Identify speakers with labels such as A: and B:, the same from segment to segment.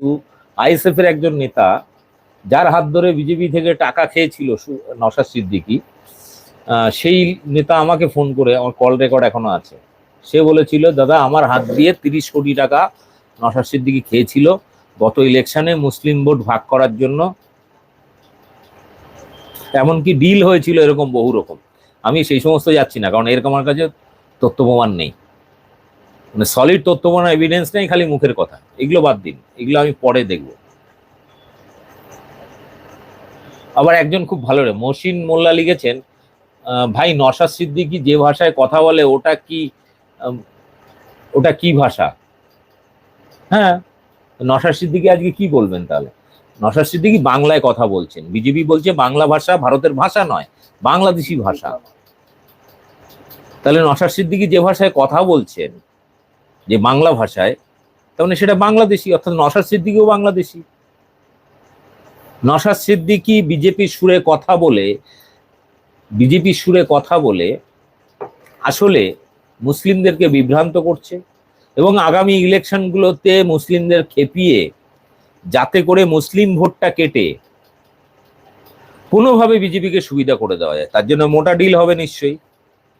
A: কিন্তু আইএসএফ এর একজন নেতা, যার হাত ধরে বিজেপি থেকে টাকা খেয়েছিল নওশাদ সিদ্দিকি সেই নেতা আমাকে ফোন করে, আমার কল রেকর্ড এখনও আছে। সে বলেছিল, দাদা, আমার হাত দিয়ে তিরিশ কোটি টাকা নওশাদ সিদ্দিকি খেয়েছিল গত ইলেকশনে মুসলিম ভোট ভাগ করার জন্য। এমনকি ডিল হয়েছিল এরকম বহু রকম। আমি সেই সমস্ত যাচ্ছি না, কারণ এরকম আমার কাছে তথ্য প্রমাণ নেই। মানে সলিড তথ্য প্রমাণ এভিডেন্স নেই, খালি মুখের কথা। এগুলো বাদ দিন। এগুলো আমি পরে দেখব। আবার একজন খুব ভালো রে, মহসিন মোল্লা লিখেছেন ভাই নশাদ সিদ্দিকি যে ভাষায় কথা বলে, ওটা কি ওটা কি ভাষা? হ্যাঁ নশাদ সিদ্দিকি আজকে কি বলবেন তাহলে? নশাদ সিদ্দিকি বাংলায় কথা বলছেন। বিজেপি বলছে বাংলা ভাষা ভারতের ভাষা নয়, বাংলাদেশি ভাষা। তাহলে নশাদ সিদ্দিকি যে ভাষায় কথা বলছেন যে বাংলা ভাষায়, তার মানে সেটা বাংলাদেশি, অর্থাৎ নশাদ সিদ্দিকিও বাংলাদেশি। নশাদ সিদ্দিকি বিজেপির সুরে কথা বলে বিজেপির সুরে কথা বলে, আসলে মুসলিমদেরকে বিভ্রান্ত করছে এবং আগামী ইলেকশনগুলোতে মুসলিমদের খেপিয়ে, যাতে করে মুসলিম ভোটটা কেটে কোনোভাবে বিজেপিকে সুবিধা করে দেওয়া যায়। তার জন্য মোটা ডিল হবে নিশ্চয়ই,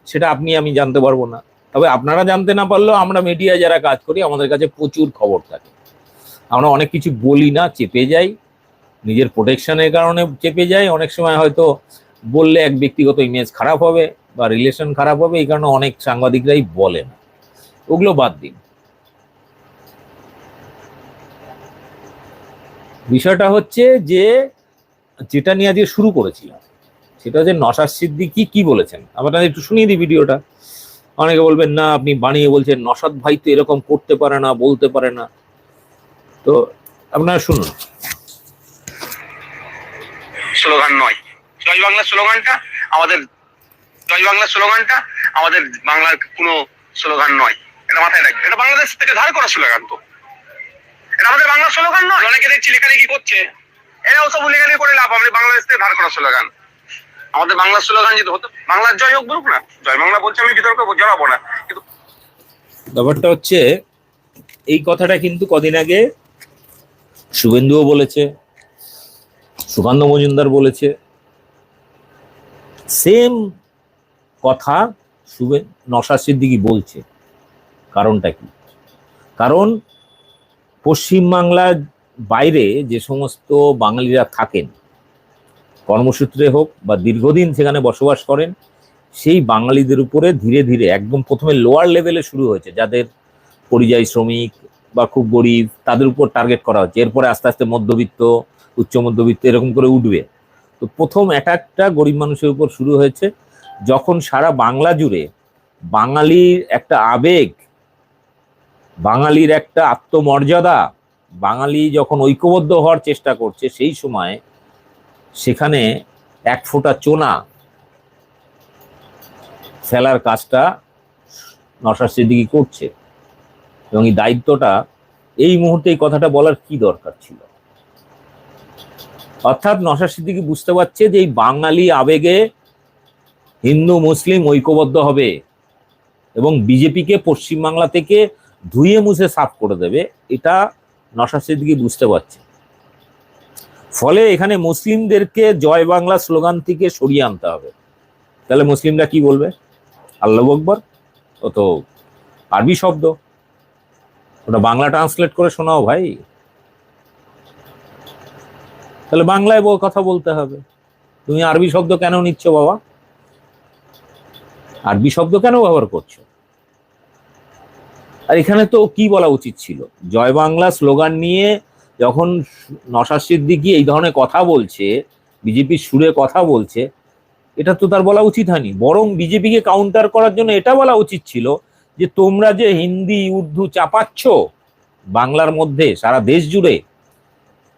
A: সেটা আপনি, আমি জানতে পারব না। তবে আপনারা জানতে না পারলেও আমরা মিডিয়ায় যারা কাজ করি, আমাদের কাছে প্রচুর খবর থাকে। আমরা অনেক কিছু বলি না, চেপে যাই। নিজের প্রোটেকশনের কারণে চেপে যাই। অনেক সময় হয়তো বললে এক ব্যক্তিগত ইমেজ খারাপ হবে বা রিলেশন খারাপ হবে, এই কারণে অনেক সাংবাদিকরাই বলে না। ওগুলো বাদ দিন। বিষয়টা হচ্ছে যে, যেটা নিয়ে আজকে শুরু করেছিলাম, সেটা হচ্ছে নশাদ সিদ্দিকি কি বলেছেন? আপনাদের একটু শুনিয়ে দিই ভিডিওটা অনেকে বলবেন না আপনি বানিয়ে বলছেন নশাদ ভাই তো এরকম করতে পারে না বলতে পারে না। তো আপনারা শুনুন।
B: স্লোগান নয়। জয় বাংলা স্লোগানটা আমাদের জয় বাংলা স্লোগানটা আমাদের বাংলার কোনো স্লোগান নয়। এটা মাথায় রাখবে এটা বাংলাদেশ থেকে ধার করা স্লোগান তো। এটা আমাদের বাংলা স্লোগান নয়। অনেকে দেখছি লেখালেখি করছে। এরাও সব লেখালেখি করে লাভ আমাদের বাংলাদেশ থেকে ধার করা স্লোগান। আমাদের বাংলা স্লোগান যদি হতো, বাংলার জয় হোক বলুক না, জয় বাংলা বলছে আমি বিতর্ক জড়াবো না। কিন্তু
A: ব্যাপারটা হচ্ছে, এই কথাটা কিন্তু কদিন আগে শুভেন্দুও বলেছে, সুকান্ত মজুমদার বলেছে। সেম কথা শুভে নশা সিদ্দিকি বলছে। কারণটা কি? কারণ পশ্চিমবাংলার বাইরে যে সমস্ত বাঙালিরা থাকেন কর্মসূত্রে হোক বা দীর্ঘদিন সেখানে বসবাস করেন, সেই বাঙালিদের উপরে ধীরে ধীরে একদম প্রথমে লোয়ার লেভেলে শুরু হয়েছে, যাদের পরিযায়ী শ্রমিক বা খুব গরিব তাদের উপর টার্গেট করা হচ্ছে। এরপরে আস্তে আস্তে মধ্যবিত্ত, উচ্চ মধ্যবিত্ত এরকম করে উঠবে। তো প্রথম অ্যাটাকটা গরিব মানুষের উপর শুরু হয়েছে, যখন সারা বাংলা জুড়ে বাঙালির একটা আবেগ, বাঙালির একটা আত্মমর্যাদা, বাঙালি যখন ঐক্যবদ্ধ হওয়ার চেষ্টা করছে, সেই সময় সেখানে এক ফোঁটা চোনা ফেলার কাজটা নশার সিদ্দিকি করছে। এবং এই দায়িত্বটা এই মুহূর্তে এই কথাটা বলার কি দরকার ছিল? অর্থাৎ নশার সিদ্দিকি বুঝতে পারছে যে এই বাঙালি আবেগে হিন্দু, মুসলিম ঐক্যবদ্ধ হবে এবং বিজেপিকে পশ্চিমবাংলা থেকে ধুয়ে মুছে সাফ করে দেবে, এটা নশার সিদ্দিকি বুঝতে পারছে। ফলে এখানে মুসলিমদেরকে জয় বাংলা স্লোগান থেকে সরিয়ে আনতে হবে। তাহলে মুসলিমরা কি বলবে? আল্লাহ আকবর? ও তো আরবি শব্দ। ওটা বাংলা ট্রান্সলেট করে শোনাও ভাই। তাহলে বাংলায় বল- কথা বলতে হবে। তুমি আরবি শব্দ কেন নিচ্ছ বাবা? আরবি শব্দ কেন ব্যবহার করছ? আর এখানে তো কি বলা উচিত ছিল? জয় বাংলা স্লোগান নিয়ে যখন নশাদ সিদ্দিকি এই ধরনের কথা বলছে বিজেপির সুরে কথা বলছে, এটা তো তার বলা উচিত হয়নি। বরং বিজেপিকে কাউন্টার করার জন্য এটা বলা উচিত ছিল যে, তোমরা যে হিন্দি, উর্দু চাপাচ্ছ বাংলার মধ্যে সারা দেশ জুড়ে,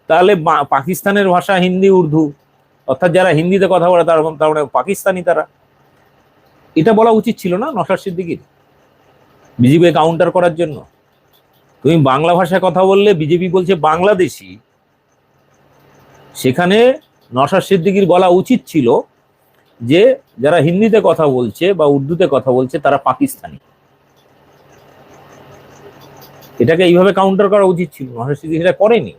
A: তাহলে পাকিস্তানের ভাষা হিন্দি, উর্দু, অর্থাৎ যারা হিন্দিতে কথা বলে তার মানে পাকিস্তানি তারা। এটা বলা উচিত ছিল না নসার সিদ্দিকির? বিজেপিকে কাউন্টার করার জন্য? তুমি বাংলা ভাষায় কথা বললে বিজেপি বলছে বাংলাদেশি। সেখানে নসার সিদ্দিকির বলা উচিত ছিল যে যারা হিন্দিতে কথা বলছে বা উর্দুতে কথা বলছে তারা পাকিস্তানি। এটাকে এইভাবে কাউন্টার করা উচিত ছিল, নওশাদ সিদ্দিকী সেটা করেনি।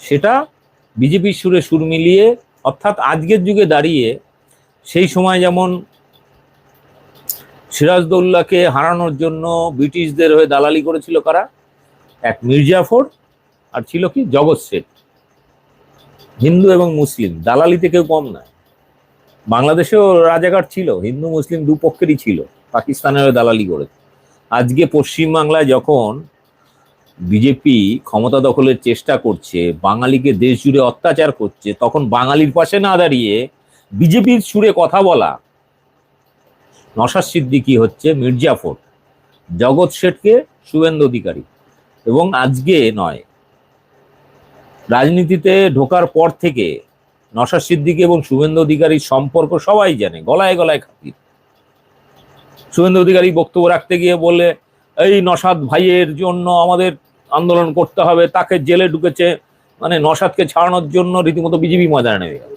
A: সেটা বিজেপির সুরে সুর মিলিয়ে, অর্থাৎ আজকের যুগে দাঁড়িয়ে সেই সময় যেমন সিরাজদৌল্লাকে হারানোর জন্য ব্রিটিশদের হয়ে দালালি করেছিল কারা? এক মির্জাফর আর ছিল কি? জগৎ শেঠ। হিন্দু এবং মুসলিম, দালালিতে কেউ কম না বাংলাদেশেও রাজাঘাট ছিল, হিন্দু, মুসলিম দুপক্ষেরই ছিল, পাকিস্তানের দালালি করে। আজকে পশ্চিমবাংলায় যখন বিজেপি ক্ষমতা দখলের চেষ্টা করছে, বাঙালিকে দেশ জুড়ে অত্যাচার করছে, তখন বাঙালির পাশে না দাঁড়িয়ে বিজেপির সুরে কথা বলা নসাদ সিদ্দিকি হচ্ছে মির্জাফর। জগৎ শেঠকে শুভেন্দু অধিকারী। এবং আজকে নয়, রাজনীতিতে ঢোকার পর থেকে নসাদ সিদ্দিকি এবং শুভেন্দু অধিকারীর সম্পর্ক সবাই জানে, গলায় গলায় খাতির। শুভেন্দু অধিকারী বক্তব্য রাখতে গিয়ে বলে এই নসাদ ভাইয়ের জন্য আমাদের আন্দোলন করতে হবে, তাকে জেলে ঢুকেছে মানে নসাদকে ছাড়ানোর জন্য রীতিমতো বিজেপি ময়দানে নেমে গেল।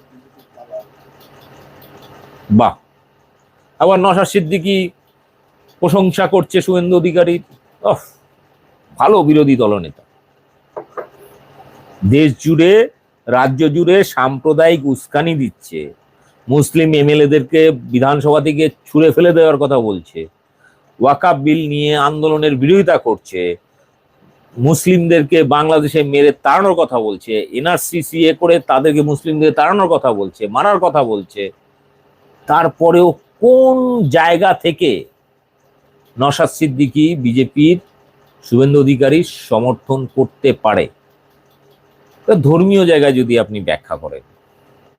A: বাহ! আবার নসাদ সিদ্দিকি প্রশংসা করছে শুভেন্দু অধিকারী। ভালো বিরোধী দলনেতা দেশ জুড়ে, রাজ্য জুড়ে সাম্প্রদায়িক উস্কানি দিচ্ছে। মুসলিম এমএলএদেরকে বিধানসভা থেকে ছুঁড়ে ফেলে দেওয়ার কথা বলছে। ওয়াকাব বিল নিয়ে আন্দোলনের বিরোধিতা করছে। মুসলিমদেরকে বাংলাদেশে মেরে তাড়ানোর কথা বলছে। এনআরসি এ করে তাদেরকে মুসলিমদের তাড়ানোর কথা বলছে, মারার কথা বলছে। তারপরেও কোন জায়গা থেকে নসাদ সিদ্দিকি বিজেপির শুভেন্দু অধিকারী সমর্থন করতে পারে? ধর্মীয় জায়গায় যদি আপনি ব্যাখ্যা করেন।